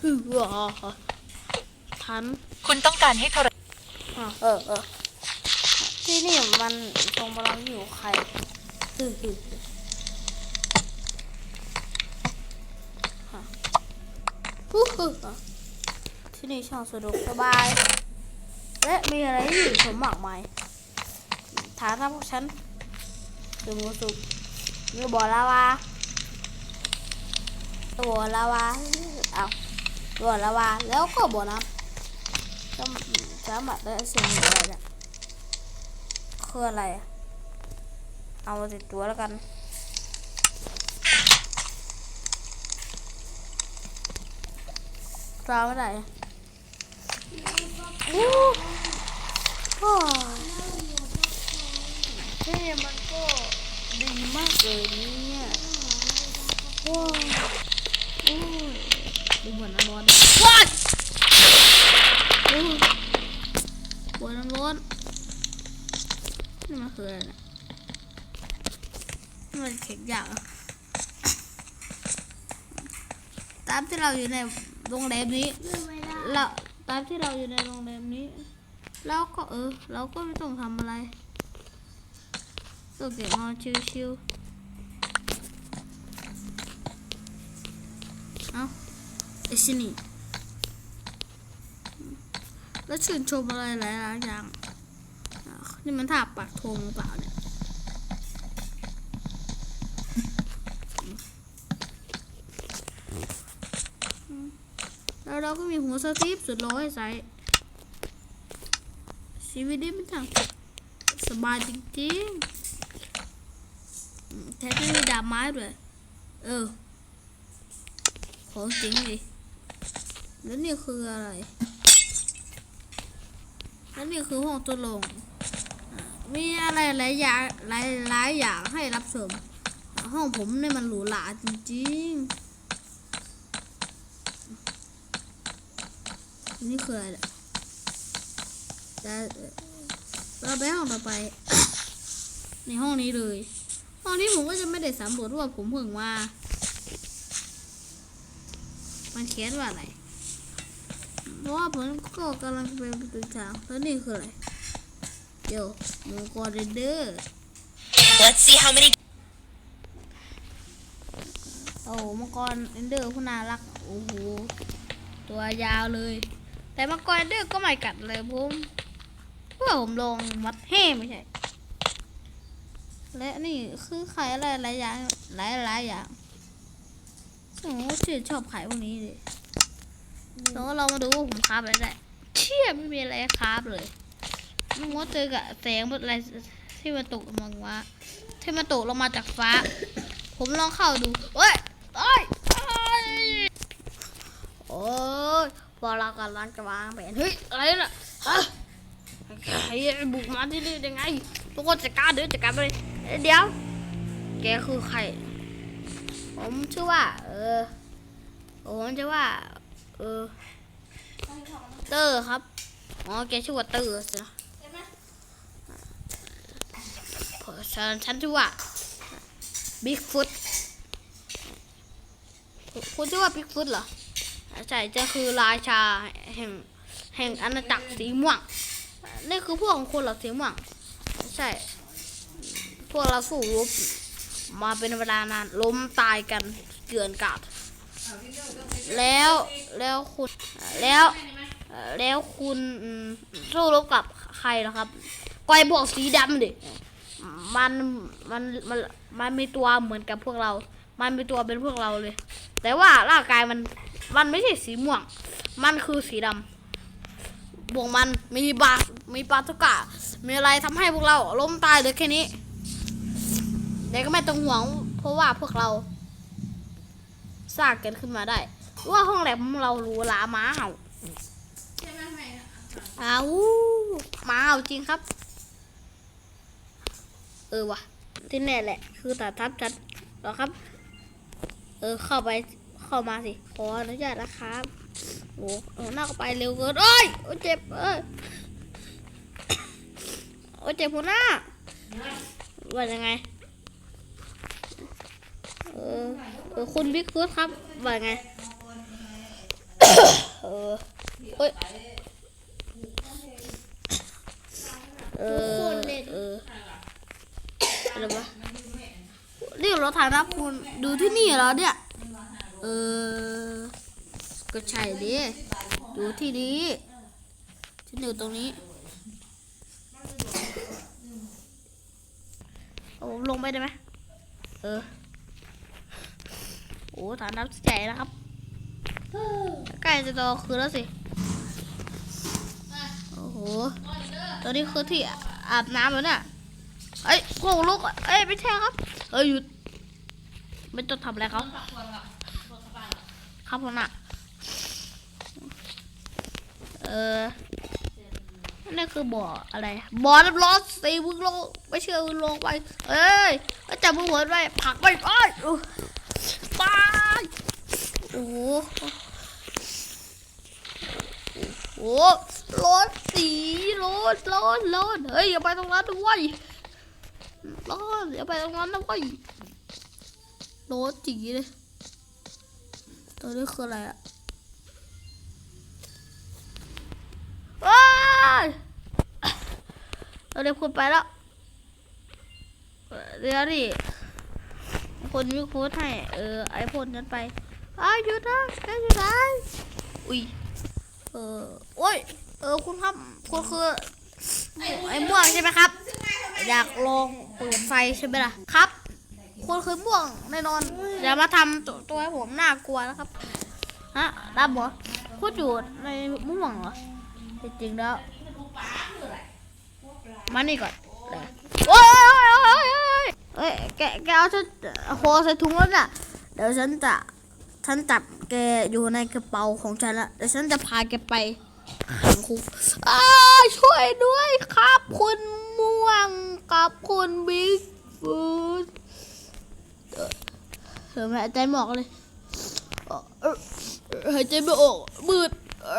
ฮึว้าทันคุณต้องการให้โทรอะเออเออที่นี่มันทรงพลังอยู่ใครฮึฮึฮะฮึฮึอะที่นี่ช่างสะดวกสบาย และมีอะไรที่อยู่สมมากมายฐานทัพพวกฉันคือมูสุกมีบ่อลาวาบ่อลาวาเอา บ่อลาวาแล้วก็บน้ำก็สามารถได้สิ่งอะไรเนี่ยคืออะไร เอามาติดตัวแล้วกันปลาไม่ได้อะอู้ว้าวเท่มันก็ดีมากเลย คืออะไรเนี่ยนี่มันเข็กยากเหรอตามที่เราอยู่ในโรงแรมนี้เราตามที่เราอยู่ในโรงแรมนี้แล้วก็เออ เราก็ไม่ต้องทำอะไรก็เก็บนอนชิวๆเอาไอ้สินี่แล้วชื่นชมอะไรหลายๆอย่างอะ นี่มันถาบปากโทงหรือเปล่าเนี่ยแล้วเราก็มีหัวสตีฟสุดร้อยใส่ชีวิตนี้มันช่างสบายจริงๆแถมยังมีดาบไม้ด้วย เออ ของจริงดิแล้วนี่คืออะไร แล้วนี่คือห้องตัวลง มีอะไรหลายอย่างหลายหลายอย่างให้รับชมห้องผมเนี่ยมันหรูหราจริงๆ นี่คืออะไรจะเราไปห้องต่อไป ในห้องนี้เลย ห้องนี้ผมก็จะไม่ได้สำรวจว่าผมเพิ่งมา มันเขียนว่าอะไรเพราะว่าผมก็กำลังไปประตูทางแล้วนี่คืออะไร เดี๋ยวมังกรเรนเดอร์ Let's see how many โอ้มังกรเรนเดอร์ผู้น่ารัก โอ้โห ตัวยาวเลย แต่มังกรเรนเดอร์ก็ไม่กัดเลยผมเพื่อผมลงมัดแห้ไม่ใช่ และนี่คือไข่อะไรหลายอย่างหลายหลายอย่างซึ่งผมก็ชื่นชอบไข่พวกนี้เลยแล้วเรามาดูว่าผมคราบอะไรได้เชี่ยไม่มีอะไรคราบเลย มันว่าเจอกับแสงอะไรที่มันตกลงมาว่าที่มันตกลงมาจากฟ้า ผมลองเข้าดูเอ้ยเอ้ยเอ้ยโอ้ยพอเรากำลังจะวางแผนเฮ้ยอะไรน่ะฮะใครบุกมาที่นี่ได้ไงทุกคนจัดการเดี๋ยวจัดการไปเลยเอ้ยเดี๋ยว แกคือใคร ผมชื่อว่า เออผมชื่อว่า เออเตอร์ครับ อ๋อ แกชื่อว่าเตอร์สินะ ฉันฉันชื่อว่าบิ๊กฟุตคุณชื่อว่าบิ๊กฟุตเหรอใช่จะคือราชาแห่งแห่งอาณาจักรสีม่วงนี่คือพวกของคนเหรอสีม่วงใช่ พวกเราสู้รบมาเป็นเวลานานล้มตายกันเกลื่อนกาดแล้วแล้วคุณแล้วแล้วคุณสู้รบกับใครเหรอครับกอยบวกสีดำดิ มันมันมันมันมีตัวเหมือนกับพวกเรา มันมีตัวเป็นพวกเราเลย แต่ว่าร่างกายมันมันไม่ใช่สีม่วง มันคือสีดำบวกมันมีบามีปาตุกะ มีอะไรทำให้พวกเราล้มตายเหลยแค่นี้แต่ก็ไม่ต้องห่วง เพราะว่าพวกเราสร้างกันขึ้นมาได้ ว่าห้องแลบของเราหรูหราหมาเห่าอ้าวหมาเห่าจริงครับเออวะที่แน่แหละ คือตาทับชัดเหรอครับ เออเข้าไปเข้ามาสิขออนุญาตนะครับโอ้โหหน้าก็ไปเร็วเกินเอ้ยโอ้เจ็บเอ้ยโอ้เจ็บหัวหน้าว่ายังไงเออเออคุณบิ๊กฟุตครับว่าไงออเอ้ยเออเออ อะไรวะนี่เราถ่ายนะคุณดูที่นี่เหรอเนี่ยเออก็ใช่ดิดูที่นี้ฉันอยู่ตรงนี้เอาผมลงไปได้ไหมเออโอ้ฐานน้ำใหญ่นะครับใกล้จะโตคืนแล้วสิโอ้โหตัวนี้คือที่อาบน้ำแล้วเนี่ย เอ้ยโกงลูกเอ้ยไม่ใช่ครับ เอ้ยหยุดไม่ต้องทำอะไรเขาครับผมน่ะเออนั่นคือบ่ออะไรบ่อน้ำร้อนสีมึงลงไม่เชื่อมึงลงไปเอ้ยแล้วจับมือหัวไว้ผักไปไปอู้ตายโอ้โหโอ้ร้อนสีร้อนร้อนร้อนเฮ้ยอย่าไปตรงนั้นด้วย ร้อนอย่าไปตรงนั้นด้วยร้อนจีเลยตัวนี้คืออะไรอะว้ายเราเดี๋ยวคุณไปแล้วเดี๋ยวดิคนมีโค้ดให้ เออ ไอพ่นนั้นไปอ้าหยุดนะแกอยู่ไหนอุ้ย เออ โอ้ย เออ คุณครับ คุณคือ ไอ้ม่วงใช่ไหมครับ อยากลองเปิดไฟใช่ไหมล่ะครับคุณคือม่วงแน่นอนอย่ามาทำตัวตัวให้ผมน่ากลัวนะครับฮะรับเหรอพูดอยู่ในม่วงเหรอจริงๆแล้วมานี่ก่อนเดี๋ยโอ้ยโอ้ยโอ้ยโอ้ยเอ้ยแกแกเอาฉันโคใส่ถุงแล้วน่ะเดี๋ยวฉันจะฉันจับแกอยู่ในกระเป๋าของฉันละเดี๋ยวฉันจะพาแกไปขังคุกอ้าช่วยด้วยครับคุณ กับคุณบิ๊กฟูดเธอไม่หายใจหมอกเลยหายใจไม่ออกมืดอ